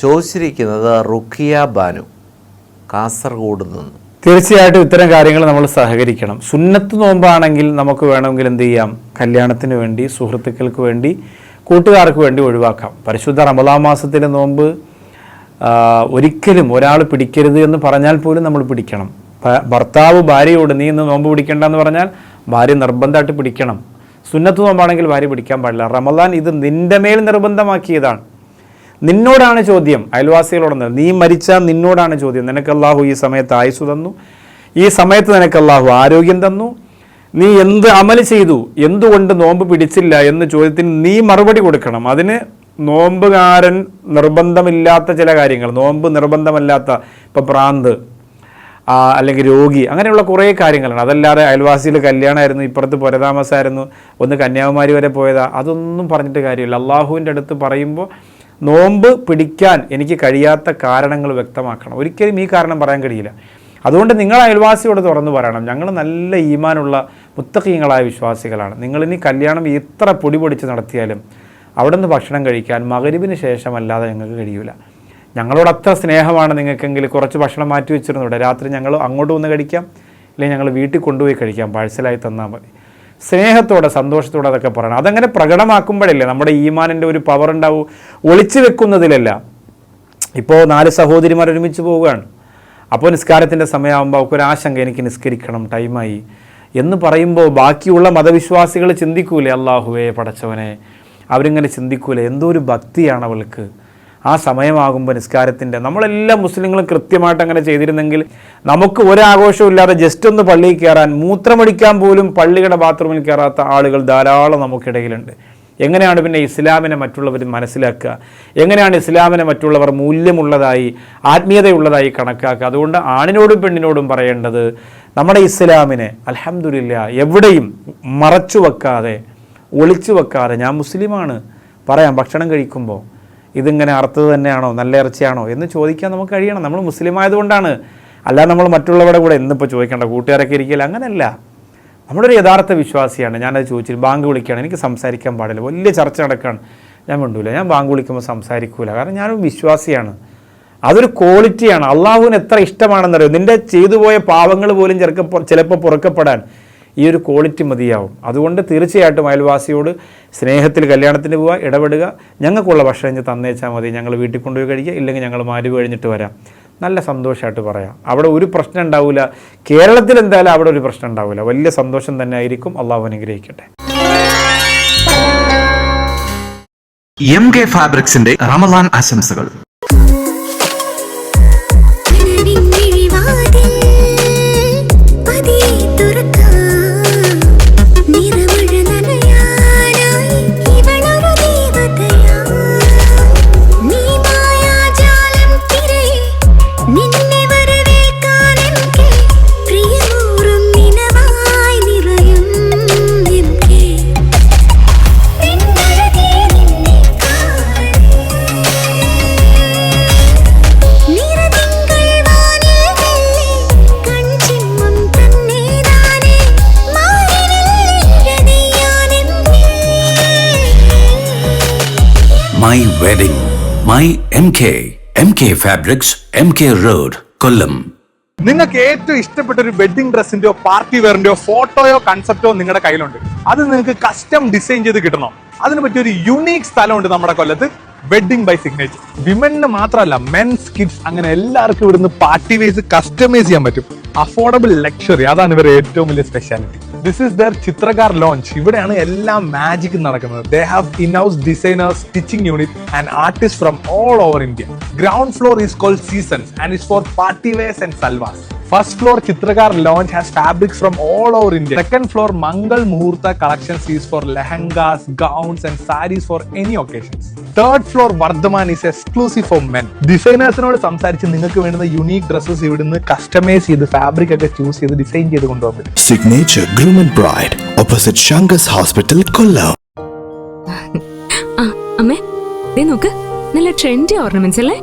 ചോദിച്ചിരിക്കുന്നത് റുഖിയ ബാനു കാസർഗോഡ് നിന്ന്.
തീർച്ചയായിട്ടും ഇത്തരം കാര്യങ്ങൾ നമ്മൾ സഹകരിക്കണം. സുന്നത്ത് നോമ്പാണെങ്കിൽ നമുക്ക് വേണമെങ്കിൽ എന്ത് ചെയ്യാം? കല്യാണത്തിന് വേണ്ടി സുഹൃത്തുക്കൾക്ക് വേണ്ടി കൂട്ടുകാർക്ക് വേണ്ടി ഒഴിവാക്കാം. പരിശുദ്ധ റമദാ മാസത്തിലെ നോമ്പ് ഒരിക്കലും ഒരാൾ പിടിക്കരുത് എന്ന് പറഞ്ഞാൽ പോലും നമ്മൾ പിടിക്കണം. ഭർത്താവ് ഭാര്യയോട് നീ ഇന്ന് നോമ്പ് പിടിക്കണ്ട എന്ന് പറഞ്ഞാൽ ഭാര്യ നിർബന്ധമായിട്ട് പിടിക്കണം. സുന്നത്ത് നോമ്പാണെങ്കിൽ ഭാര്യ പിടിക്കാൻ പാടില്ല. റമദാൻ ഇത് നിന്റെ മേൽ നിർബന്ധമാക്കിയതാണ്. നിന്നോടാണ് ചോദ്യം. അയൽവാസികളോടൊന്ന് നീ മരിച്ചാൽ നിന്നോടാണ് ചോദ്യം. നിനക്ക് അള്ളാഹു ഈ സമയത്ത് ആയുസ് തന്നു. ഈ സമയത്ത് നിനക്ക് അള്ളാഹു ആരോഗ്യം തന്നു. നീ എന്ത് അമൽ ചെയ്തു? എന്തുകൊണ്ട് നോമ്പ് പിടിച്ചില്ല എന്ന ചോദ്യത്തിന് നീ മറുപടി കൊടുക്കണം. അതിന് നോമ്പുകാരൻ നിർബന്ധമില്ലാത്ത ചില കാര്യങ്ങൾ. നോമ്പ് നിർബന്ധമല്ലാത്ത ഇപ്പം പ്രാന്ത് അല്ലെങ്കിൽ രോഗി അങ്ങനെയുള്ള കുറേ കാര്യങ്ങളാണ്. അതല്ലാതെ അയൽവാസിയിൽ കല്യാണമായിരുന്നു ഇപ്പുറത്ത് പുരതാമസമായിരുന്നു ഒന്ന് കന്യാകുമാരി വരെ പോയതാ. അതൊന്നും പറഞ്ഞിട്ട് കാര്യമില്ല. അള്ളാഹുവിന്റെ അടുത്ത് പറയുമ്പോൾ നോമ്പ് പിടിക്കാൻ എനിക്ക് കഴിയാത്ത കാരണങ്ങൾ വ്യക്തമാക്കണം. ഒരിക്കലും ഈ കാരണം പറയാൻ കഴിയില്ല. അതുകൊണ്ട് നിങ്ങൾ അയൽവാസിയോട് തുറന്നു പറയണം. ഞങ്ങൾ നല്ല ഈമാനുള്ള മുത്തക്കീങ്ങളായ വിശ്വാസികളാണ്. നിങ്ങളിനി കല്യാണം ഇത്ര പൊടി പൊടിച്ച് നടത്തിയാലും അവിടെ നിന്ന് ഭക്ഷണം കഴിക്കാൻ മകരുവിന് ശേഷമല്ലാതെ ഞങ്ങൾക്ക് കഴിയൂല. ഞങ്ങളോട് അത്ര സ്നേഹമാണ് നിങ്ങൾക്കെങ്കിൽ കുറച്ച് ഭക്ഷണം മാറ്റി വെച്ചിരുന്നൂടെ. രാത്രി ഞങ്ങൾ അങ്ങോട്ട് വന്ന് കഴിക്കാം അല്ലെങ്കിൽ ഞങ്ങൾ വീട്ടിൽ കൊണ്ടുപോയി കഴിക്കാം. പാഴ്സലായി തന്നാൽ മതി. സ്നേഹത്തോടെ സന്തോഷത്തോടെ അതൊക്കെ പറയണം. അതങ്ങനെ പ്രകടമാക്കുമ്പോഴല്ലേ നമ്മുടെ ഈമാനിന്റെ ഒരു പവർ ഉണ്ടാവും. ഒളിച്ചു വെക്കുന്നതിലല്ല. ഇപ്പോൾ നാല് സഹോദരിമാർ ഒരുമിച്ച് പോവുകയാണ്. അപ്പോൾ നിസ്കാരത്തിന്റെ സമയമാകുമ്പോൾ അവർക്ക് ആശങ്ക എനിക്ക് നിസ്കരിക്കണം ടൈമായി. എന്ന് പറയുമ്പോൾ ബാക്കിയുള്ള മതവിശ്വാസികൾ ചിന്തിക്കൂലേ അള്ളാഹുവേ പടച്ചവനെ. അവരിങ്ങനെ ചിന്തിക്കൂലേ എന്തോ ഒരു ഭക്തിയാണ് അവൾക്ക്. ആ സമയമാകുമ്പോൾ നിസ്കാരത്തിന്റെ നമ്മളെല്ലാ മുസ്ലിങ്ങളും കൃത്യമായിട്ട് അങ്ങനെ ചെയ്തിരുന്നെങ്കിൽ നമുക്ക് ഒരാഘോഷവും ഇല്ലാതെ ജസ്റ്റ് ഒന്ന് പള്ളിയിൽ കയറാൻ മൂത്രമടിക്കാൻ പോലും പള്ളിയുടെ ബാത്റൂമിൽ കയറാത്ത ആളുകൾ ധാരാളം നമുക്കിടയിലുണ്ട്. എങ്ങനെയാണ് പിന്നെ ഇസ്ലാമിനെ മറ്റുള്ളവർ മനസ്സിലാക്കുക? എങ്ങനെയാണ് ഇസ്ലാമിനെ മറ്റുള്ളവർ മൂല്യമുള്ളതായി ആത്മീയതയുള്ളതായി കണക്കാക്കുക? അതുകൊണ്ട് ആണിനോടും പെണ്ണിനോടും പറയേണ്ടത് നമ്മുടെ ഇസ്ലാമിനെ അൽഹംദുലില്ല എവിടെയും മറച്ചു വെക്കാതെ ഒളിച്ചു വെക്കാതെ ഞാൻ മുസ്ലിമാണ് പറയാം ഭക്ഷണം കഴിക്കുമ്പോൾ ഇതിങ്ങനെ അറുത്തത് തന്നെയാണോ നല്ല ഇറച്ചിയാണോ എന്ന് ചോദിക്കാൻ നമുക്ക് കഴിയണം. നമ്മൾ മുസ്ലിം ആയതുകൊണ്ടാണ് അല്ലാതെ നമ്മൾ മറ്റുള്ളവരുടെ കൂടെ ഇന്നിപ്പോൾ ചോദിക്കേണ്ട കൂട്ടുകാരൊക്കെ ഇരിക്കില്ല അങ്ങനെയല്ല നമ്മളൊരു യഥാർത്ഥ വിശ്വാസിയാണ്. ഞാനത് ചോദിച്ചിട്ട് ബാങ്ക് വിളിക്കുകയാണ്. എനിക്ക് സംസാരിക്കാൻ പാടില്ല. വലിയ ചർച്ച നടക്കുകയാണ്. ഞാൻ മിണ്ടൂല. ഞാൻ ബാങ്ക് വിളിക്കുമ്പോൾ സംസാരിക്കൂല. കാരണം ഞാനൊരു വിശ്വാസിയാണ്. അതൊരു ക്വാളിറ്റിയാണ്. അള്ളാഹുവിന് എത്ര ഇഷ്ടമാണെന്നറിയോ? നിന്റെ ചെയ്തു പോയ പാവങ്ങൾ പോലും ചെറുക്ക ചിലപ്പോൾ പുറക്കപ്പെടാൻ
ഈ ഒരു ക്വാളിറ്റി മതിയാവും. അതുകൊണ്ട് തീർച്ചയായിട്ടും അയൽവാസിയോട് സ്നേഹത്തിൽ കല്യാണത്തിന് പോവുക ഇടപെടുക. ഞങ്ങൾക്കുള്ള ഭക്ഷണം തന്നേച്ചാൽ മതി. ഞങ്ങൾ വീട്ടിൽ കൊണ്ടുപോയി കഴിക്കുക. ഇല്ലെങ്കിൽ ഞങ്ങൾ മാരി കഴിഞ്ഞിട്ട് വരാം. നല്ല സന്തോഷമായിട്ട് പറയാം. അവിടെ ഒരു പ്രശ്നം ഉണ്ടാവില്ല കേരളത്തിൽ എന്തായാലും അവിടെ ഒരു പ്രശ്നം ഉണ്ടാവില്ല വലിയ സന്തോഷം തന്നെ ആയിരിക്കും. അള്ളാഹു അനുഗ്രഹിക്കട്ടെ.
എം കെ ഫാബ്രിക്സിന്റെ റമദാൻ ആശംസകൾ.
MK M K road Kollam.
നിങ്ങൾക്ക് ഏറ്റവും ഇഷ്ടപ്പെട്ട ഒരു വെഡിങ് ഡ്രസ്സിന്റെയോ പാർട്ടി വെയറിന്റെയോ ഫോട്ടോയോ കൺസെപ്റ്റോ നിങ്ങളുടെ കയ്യിലുണ്ട്. അത് നിങ്ങൾക്ക് കസ്റ്റം ഡിസൈൻ ചെയ്ത് കിട്ടണം. അതിന് പറ്റിയ ഒരു യുണീക് സ്ഥലമുണ്ട് നമ്മുടെ കൊല്ലത്ത്. വെഡിങ് ബൈ സിഗ്നേച്ചർ വിമനിന് മാത്രമല്ല മെൻസ് കിഡ്സ് അങ്ങനെ എല്ലാവർക്കും ഇവിടുന്ന് പാർട്ടി വൈസ് കസ്റ്റമൈസ് ചെയ്യാൻ പറ്റും. അഫോർഡബിൾ ലക്ഷറി അതാണ് ഇവരുടെ ഏറ്റവും വലിയ speciality this is the Chitrakar lounge ഇവിടെയാണ് എല്ലാ മാജിക്കും നടക്കുന്നത്. They have in house designers stitching unit and artist from all over India ground floor is called seasons and is for party wears and salwars first floor Chitrakar lounge has fabrics from all over India second floor Mangal Muhurat collections is for lehengas gowns and saris for any occasions third floor Vardhaman is exclusive for men ഡിസൈനേഴ്സിനോട് സംസാരിച്ച് നിങ്ങൾക്ക് വേണ്ടുന്ന unique dresses ഇവിടുന്ന് customise ചെയ്ത് fabric ഒക്കെ choose ചെയ്ത് design ചെയ്ത് കൊണ്ടുപോകാൻ signature
groom bride opposite Bride,
hospital. അമ്മേ ദേ നോക്ക് നല്ല ട്രെൻഡി ഓർണമെന്റ്സ് അല്ലേ?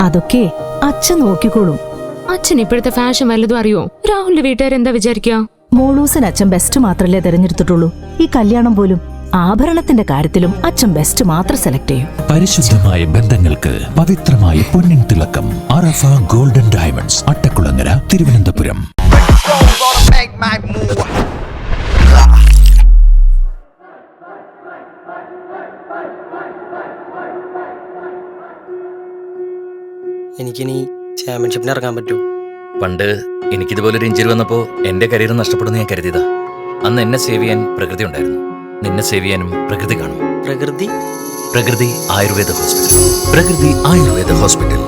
അതൊക്കെ അച്ഛൻ നോക്കിക്കോളും.
അച്ഛൻ ഇപ്പോഴത്തെ ഫാഷൻ വല്ലതും അറിയോ? രാഹുലിന്റെ വീട്ടുകാർ എന്താ വിചാരിക്കുക
മോളൂസൻ അച്ഛൻ ബെസ്റ്റ് മാത്രല്ലേ തെരഞ്ഞെടുത്തിട്ടുള്ളൂ. ഈ കല്യാണം പോലും ആഭരണത്തിന്റെ കാര്യത്തിലും അച്ഛൻ ബെസ്റ്റ് മാത്രം സെലക്ട് ചെയ്യും.
പരിശുദ്ധമായ ബന്ധങ്ങൾക്ക് പവിത്രമായ പൊന്നിൻ തിളക്കം അറഫ ഗോൾഡൻ ഡയമണ്ട്സ് അട്ടക്കുളങ്ങര തിരുവനന്തപുരം.
എനിക്കിനി ചാമ്പ്യൻഷിപ്പിന് ഇറങ്ങാൻ പറ്റൂ.
പണ്ട് എനിക്കിതുപോലെ ഒരു ഇഞ്ചുറി വന്നപ്പോൾ എന്റെ കരിയർ നഷ്ടപ്പെടുന്നു ഞാൻ കരുതിയതാ. അന്ന് എന്നെ സേവ് ചെയ്യാൻ പ്രകൃതി ഉണ്ടായിരുന്നു. നിന്നെ സേവ് ചെയ്യാനും പ്രകൃതി കാണും.
പ്രകൃതി?
പ്രകൃതി ആയുർവേദ ഹോസ്പിറ്റൽ പ്രകൃതി ആയുർവേദ ഹോസ്പിറ്റൽ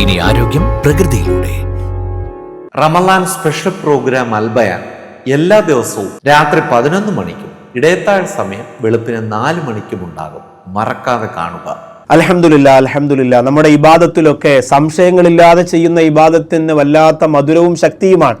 ഇനി ആരോഗ്യം പ്രകൃതിയിലൂടെ.
റമലാൻ സ്പെഷ്യൽ പ്രോഗ്രാം അൽബയാൻ എല്ലാ ദിവസവും രാത്രി പതിനൊന്ന് മണിക്കും ഇടയത്താഴ് സമയം വെളുപ്പിന് നാല് മണിക്കും ഉണ്ടാകും. മറക്കാതെ കാണുക.
അലഹമുല്ല അലഹമുല്ല നമ്മുടെ ഇബാദത്തിലൊക്കെ സംശയങ്ങളില്ലാതെ ചെയ്യുന്ന ഇബാദത്തിന് വല്ലാത്ത മധുരവും ശക്തിയുമാണ്.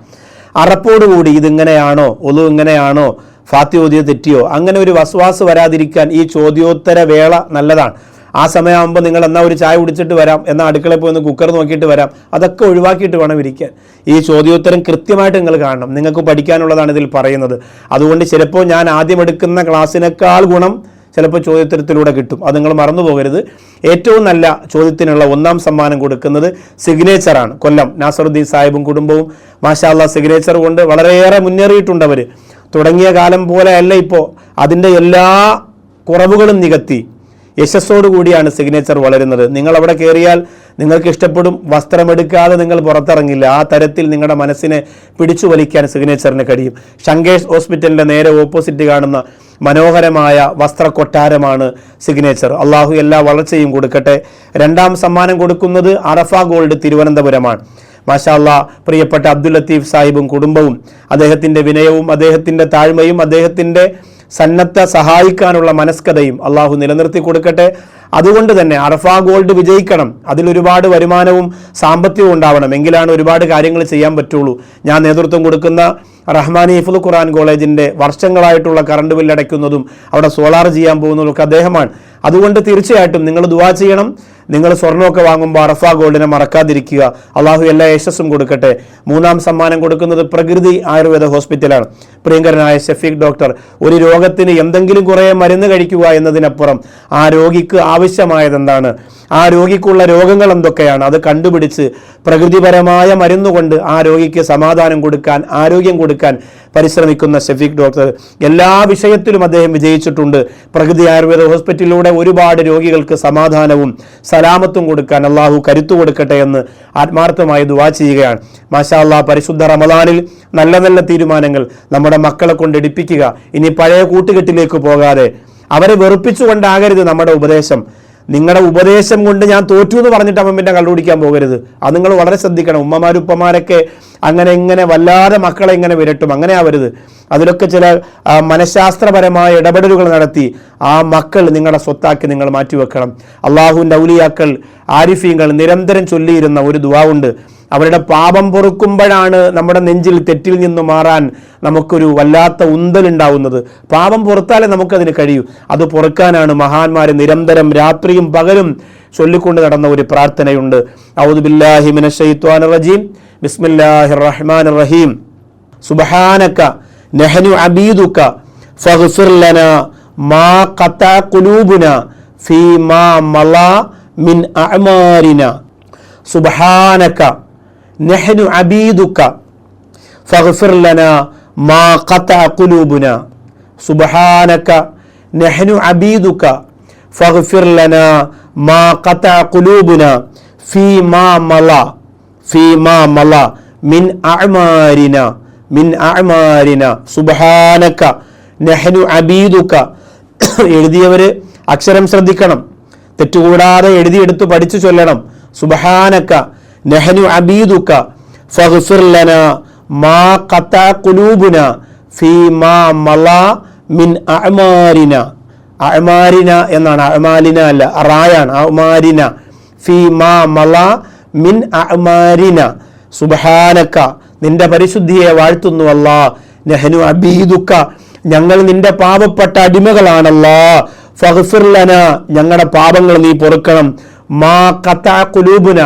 അറപ്പോടുകൂടി ഇതിങ്ങനെയാണോ ഒതു ഇങ്ങനെയാണോ ഫാത്യോദ്യോ തെറ്റിയോ അങ്ങനെ ഒരു വസ്വാസ് വരാതിരിക്കാൻ ഈ ചോദ്യോത്തര വേള നല്ലതാണ്. ആ സമയമാകുമ്പോൾ നിങ്ങൾ എന്നാൽ ഒരു ചായ കുടിച്ചിട്ട് വരാം എന്നാൽ അടുക്കളയിൽ പോയി ഒന്ന് കുക്കർ നോക്കിയിട്ട് വരാം അതൊക്കെ ഒഴിവാക്കിയിട്ട് വേണം ഇരിക്കാൻ. ഈ ചോദ്യോത്തരം കൃത്യമായിട്ട് നിങ്ങൾ കാണണം. നിങ്ങൾക്ക് പഠിക്കാനുള്ളതാണ് ഇതിൽ പറയുന്നത്. അതുകൊണ്ട് ചിലപ്പോൾ ഞാൻ ആദ്യം എടുക്കുന്ന ക്ലാസ്സിനേക്കാൾ ഗുണം ചിലപ്പോൾ ചോദ്യത്തരത്തിലൂടെ കിട്ടും. അത് നിങ്ങൾ മറന്നു പോകരുത്. ഏറ്റവും നല്ല ചോദ്യത്തിനുള്ള ഒന്നാം സമ്മാനം കൊടുക്കുന്നത് സിഗ്നേച്ചറാണ് കൊല്ലം നാസറുദ്ദീൻ സാഹിബും കുടുംബവും മാഷാല്ല സിഗ്നേച്ചർ കൊണ്ട് വളരെയേറെ മുന്നേറിയിട്ടുണ്ട് അവർ തുടങ്ങിയ കാലം പോലെ അല്ല ഇപ്പോൾ അതിന്റെ എല്ലാ കുറവുകളും നികത്തി. യശസ്സോടു കൂടിയാണ് സിഗ്നേച്ചർ വളരുന്നത്. നിങ്ങൾ അവിടെ കയറിയാൽ നിങ്ങൾക്ക് ഇഷ്ടപ്പെടും. വസ്ത്രമെടുക്കാതെ നിങ്ങൾ പുറത്തിറങ്ങില്ല. ആ തരത്തിൽ നിങ്ങളുടെ മനസ്സിനെ പിടിച്ചു വലിക്കാൻ സിഗ്നേച്ചറിന് കഴിയും. ശങ്കേഷ് ഹോസ്പിറ്റലിന്റെ നേരെ ഓപ്പോസിറ്റ് കാണുന്ന മനോഹരമായ വസ്ത്രക്കൊട്ടാരമാണ് സിഗ്നേച്ചർ അള്ളാഹു എല്ലാ വളർച്ചയും കൊടുക്കട്ടെ. രണ്ടാം സമ്മാനം കൊടുക്കുന്നത് അറഫ ഗോൾഡ് തിരുവനന്തപുരമാണ്. മാഷാല്ല പ്രിയപ്പെട്ട അബ്ദുൽ ലത്തീഫ് സാഹിബും കുടുംബവും അദ്ദേഹത്തിന്റെ വിനയവും അദ്ദേഹത്തിന്റെ താഴ്മയും അദ്ദേഹത്തിന്റെ സന്നദ്ധ സഹായിക്കാനുള്ള മനസ്കതയും അള്ളാഹു നിലനിർത്തി കൊടുക്കട്ടെ. അതുകൊണ്ട് തന്നെ അറഫ ഗോൾഡ് വിജയിക്കണം. അതിലൊരുപാട് വരുമാനവും സാമ്പത്തികവും ഉണ്ടാവണം. എങ്കിലാണ് ഒരുപാട് കാര്യങ്ങൾ ചെയ്യാൻ പറ്റുള്ളൂ. ഞാൻ നേതൃത്വം കൊടുക്കുന്ന റഹ്മാനി ഹിഫുൽ ഖുറാൻ കോളേജിന്റെ വർഷങ്ങളായിട്ടുള്ള കറണ്ട് ബില്ല് അടയ്ക്കുന്നതും അവിടെ സോളാർ ചെയ്യാൻ പോകുന്നതും ഒക്കെ അദ്ദേഹമാണ്. അതുകൊണ്ട് തീർച്ചയായിട്ടും നിങ്ങൾ ദുവാ ചെയ്യണം. നിങ്ങൾ സ്വർണമൊക്കെ വാങ്ങുമ്പോൾ അറഫ ഗോൾഡിനെ മറക്കാതിരിക്കുക. അള്ളാഹു എല്ലാ യശസ്സും കൊടുക്കട്ടെ. മൂന്നാം സമ്മാനം കൊടുക്കുന്നത് പ്രകൃതി ആയുർവേദ ഹോസ്പിറ്റലാണ്. പ്രിയങ്കരനായ ഷെഫീഖ് ഡോക്ടർ ഒരു രോഗത്തിന് എന്തെങ്കിലും കുറേ മരുന്ന് കഴിക്കുക എന്നതിനപ്പുറം ആ രോഗിക്ക് ആവശ്യമായതെന്താണ്? ആ രോഗിക്കുള്ള രോഗങ്ങൾ എന്തൊക്കെയാണ്? അത് കണ്ടുപിടിച്ച് പ്രകൃതിപരമായ മരുന്നുകൊണ്ട് ആ രോഗിക്ക് സമാധാനം കൊടുക്കാൻ ആരോഗ്യം കൊടുക്കാൻ പരിശ്രമിക്കുന്ന ഷെഫീഖ് ഡോക്ടർ എല്ലാ വിഷയത്തിലും അദ്ദേഹം വിജയിച്ചിട്ടുണ്ട്. പ്രകൃതി ആയുർവേദ ഹോസ്പിറ്റലിലൂടെ ഒരുപാട് രോഗികൾക്ക് സമാധാനവും സലാമത്തും കൊടുക്കാൻ അള്ളാഹു കരുത്തു കൊടുക്കട്ടെ എന്ന് ആത്മാർത്ഥമായി ദുവാ ചെയ്യുകയാണ്. മാഷാ അള്ളാഹ് പരിശുദ്ധ റമദാനിൽ നല്ല നല്ല തീരുമാനങ്ങൾ നമ്മുടെ മക്കളെ കൊണ്ട് എടുപ്പിക്കുക. ഇനി പഴയ കൂട്ടുകെട്ടിലേക്ക് പോകാതെ അവരെ വെറുപ്പിച്ചുകൊണ്ടാകരുത് നമ്മുടെ ഉപദേശം. നിങ്ങളുടെ ഉപദേശം കൊണ്ട് ഞാൻ തോറ്റു എന്ന് പറഞ്ഞിട്ട് അമ്മ പിന്നെ കണ്ടുപിടിക്കാൻ പോകരുത്. അത് നിങ്ങൾ വളരെ ശ്രദ്ധിക്കണം. ഉമ്മമാരുപ്പമാരൊക്കെ അങ്ങനെ എങ്ങനെ വല്ലാതെ മക്കളെ ഇങ്ങനെ വിരട്ടും. അങ്ങനെ ആവരുത്. അതിലൊക്കെ ചില മനഃശാസ്ത്രപരമായ ഇടപെടലുകൾ നടത്തി ആ മക്കൾ നിങ്ങളുടെ സ്വത്താക്കി നിങ്ങൾ മാറ്റിവെക്കണം. അള്ളാഹുവിന്റെ ഔലിയാക്കൾ ആരിഫീങ്ങൾ നിരന്തരം ചൊല്ലിയിരുന്ന ഒരു ദുവാവുണ്ട് അവരുടെ പാപം പൊറുക്കുമ്പോഴാണ് നമ്മുടെ നെഞ്ചിൽ തെറ്റിൽ നിന്ന് മാറാൻ നമുക്കൊരു വല്ലാത്ത ഉന്തലുണ്ടാവുന്നത് പാപം പുറത്താലേ നമുക്കതിന് കഴിയൂ. അത് പൊറുക്കാനാണ് മഹാന്മാർ നിരന്തരം രാത്രിയും പകലും ചൊല്ലിക്കൊണ്ട് നടന്ന ഒരു പ്രാർത്ഥനയുണ്ട്. ഔദുബില്ലാഹി മിനശൈത്വാനിർ റജീം. റഹീം. സുബ്ഹാനക നഹ്നു അബീദുക ഫഗ്ഫിർ ലനാ മാ ഖത്താ ഖുലൂബുന ഫീ മാ മളാ മിൻ അഅമാരിന. സുബ്ഹാനക നഹ്നു അബീദുക ഫഗ്ഫിർ മാ സുബ്ഹാനക ഫഗ്ഫിർ മാ ഫീ മാ മല ഫീ മാ മല മിൻ മിൻ സുബ്ഹാനക എഴുതിയവര് അക്ഷരം ശ്രദ്ധിക്കണം. തെറ്റുകൂടാതെ എഴുതിയെടുത്ത് പഠിച്ചു ചൊല്ലണം. സുബ്ഹാനക നഹ്നു അബീദുക്ക ഫഗ്ഫിർ ലനാ മാ ഖത്താ ഖുലൂബുന ഫീ മാ മല മിൻ അഅമാരിന അഅമാരിന എന്നാണ്. അഅമാലിന അല്ല. റായാണ്. അഅമാരിന ഫീ മാ മല മിൻ അഅമാരിന. സുബ്ഹാനക നിന്റെ പരിശുദ്ധിയെ വാഴ്ത്തുന്നു അല്ലാ. നഹ്നു അബീദുക്ക. ഞങ്ങൾ നിന്റെ പാപപ്പെട്ട അടിമകളാണല്ലോ. ഫഗ്ഫിർ ലന. ഞങ്ങളുടെ പാപങ്ങൾ നീ പൊറുക്കണം. മാ ഖത്താ ഖുലൂബുന.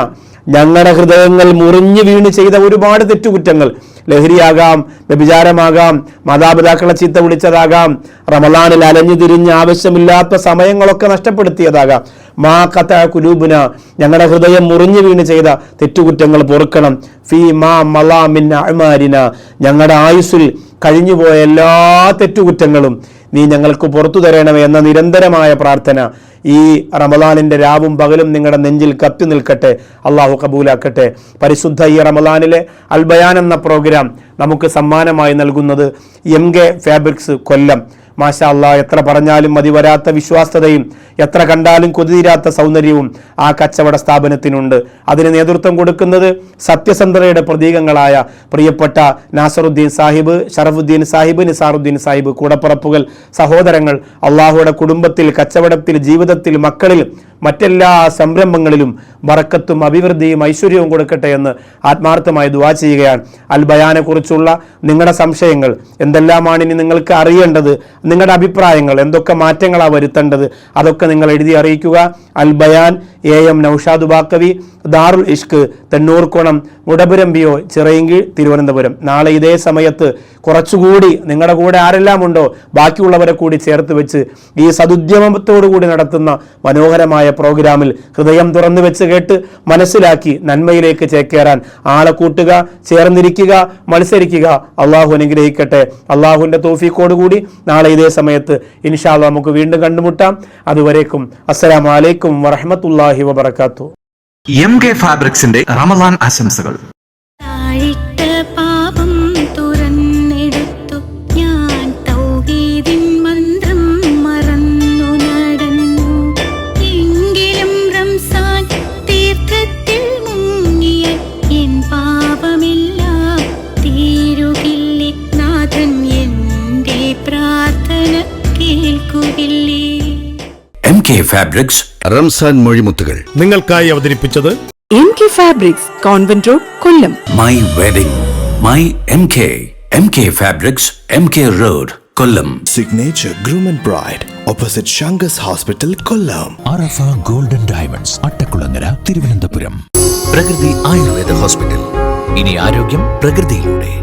ഞങ്ങളുടെ ഹൃദയങ്ങൾ മുറിഞ്ഞു വീണ് ചെയ്ത ഒരുപാട് തെറ്റുകുറ്റങ്ങൾ. ലഹരിയാകാം വ്യഭിചാരമാകാം മാതാപിതാക്കളെ ചീത്ത വിളിച്ചതാകാം റമലാനിൽ അലഞ്ഞു തിരിഞ്ഞ് ആവശ്യമില്ലാത്ത സമയങ്ങളൊക്കെ നഷ്ടപ്പെടുത്തിയതാകാം. മാ കഥ കുലൂബുന ഞങ്ങളുടെ ഹൃദയം മുറിഞ്ഞു വീണ് ചെയ്ത തെറ്റുകുറ്റങ്ങൾ പൊറുക്കണം. ഫി മാ മലാ മിന്ന ഞങ്ങളുടെ ആയുസ്സിൽ കഴിഞ്ഞുപോയ എല്ലാ തെറ്റുകുറ്റങ്ങളും നീ ഞങ്ങൾക്ക് പുറത്തു തരണമേ എന്ന നിരന്തരമായ പ്രാർത്ഥന. ഈ റമലാനിന്റെ രാവും പകലും നിങ്ങളുടെ നെഞ്ചിൽ കത്തി നിൽക്കട്ടെ. അള്ളാഹു കബൂലാക്കട്ടെ. പരിശുദ്ധ ഈ റമലാനിലെ അൽബയാൻ എന്ന പ്രോഗ്രാം നമുക്ക് സമ്മാനമായി നൽകുന്നത് എം കെ ഫാബ്രിക്സ് കൊല്ലം. മാഷാ അള്ളാഹ് എത്ര പറഞ്ഞാലും മതി വരാത്ത വിശ്വാസ്യതയും എത്ര കണ്ടാലും കൊതിതീരാത്ത സൗന്ദര്യവും ആ കച്ചവട സ്ഥാപനത്തിനുണ്ട്. അതിന് നേതൃത്വം കൊടുക്കുന്നത് സത്യസന്ധതയുടെ പ്രതീകങ്ങളായ പ്രിയപ്പെട്ട നാസറുദ്ദീൻ സാഹിബ് ഷറഫുദ്ദീൻ സാഹിബ് നിസാറുദ്ദീൻ സാഹിബ് കൂടപ്പുറപ്പുകൾ സഹോദരങ്ങൾ അള്ളാഹുയുടെ കുടുംബത്തിൽ കച്ചവടത്തിൽ ജീവിതത്തിൽ മക്കളിൽ മറ്റെല്ലാ സംരംഭങ്ങളിലും വറക്കത്തും അഭിവൃദ്ധിയും ഐശ്വര്യവും കൊടുക്കട്ടെ എന്ന് ആത്മാർത്ഥമായി ദുവാ ചെയ്യുകയാണ്. അൽബയാനെക്കുറിച്ചുള്ള നിങ്ങളുടെ സംശയങ്ങൾ എന്തെല്ലാമാണ് ഇനി നിങ്ങൾക്ക് അറിയേണ്ടത്? നിങ്ങളുടെ അഭിപ്രായങ്ങൾ എന്തൊക്കെ മാറ്റങ്ങളാണ് വരുത്തേണ്ടത്? അതൊക്കെ നിങ്ങൾ എഴുതി അറിയിക്കുക. Al Bayan A M Naushad Baqavi Darul Ishq Thennoorkonam Mudapuram B O Chirayinkeezh Thiruvananthapuram. നാളെ ഇതേ സമയത്ത് കുറച്ചുകൂടി നിങ്ങളുടെ കൂടെ ആരെല്ലാം ഉണ്ടോ ബാക്കിയുള്ളവരെ കൂടി ചേർത്ത് വെച്ച് ഈ കൂടി നടത്തുന്ന മനോഹരമായ പ്രോഗ്രാമിൽ ഹൃദയം തുറന്നു വെച്ച് കേട്ട് മനസ്സിലാക്കി നന്മയിലേക്ക് ചേക്കേറാൻ ആളെ കൂട്ടുക ചേർന്നിരിക്കുക മത്സരിക്കുക. അള്ളാഹു അനുഗ്രഹിക്കട്ടെ. അള്ളാഹുവിന്റെ തോഫീക്കോടുകൂടി നാളെ ഇതേ സമയത്ത് ഇൻഷാല്ല നമുക്ക് വീണ്ടും കണ്ടുമുട്ടാം. അതുവരേക്കും അസ്സലാമലൈക്കും വറഹമത്തല്ലാഹി വബർക്കാത്തു
എം കെ ഫാബ്രിക്സിന്റെ റമദാൻ ആശംസകൾ.
എം കെ ഫാബ്രിക്സ്
റംസാൻ മൊഴിമുത്തുകൾ.
നിങ്ങൾക്കായി അവതരിപ്പിച്ചത്
M K fabrics convent road Kollam.
My wedding my M K M K fabrics M K road Kollam.
Signature groom and bride opposite Shankars hospital Kollam.
Arafa golden diamonds Attakulangara Thiruvananthapuram.
Prakriti Ayurveda hospital. ഇനി ആരോഗ്യം പ്രകൃതിയിലൂടെ.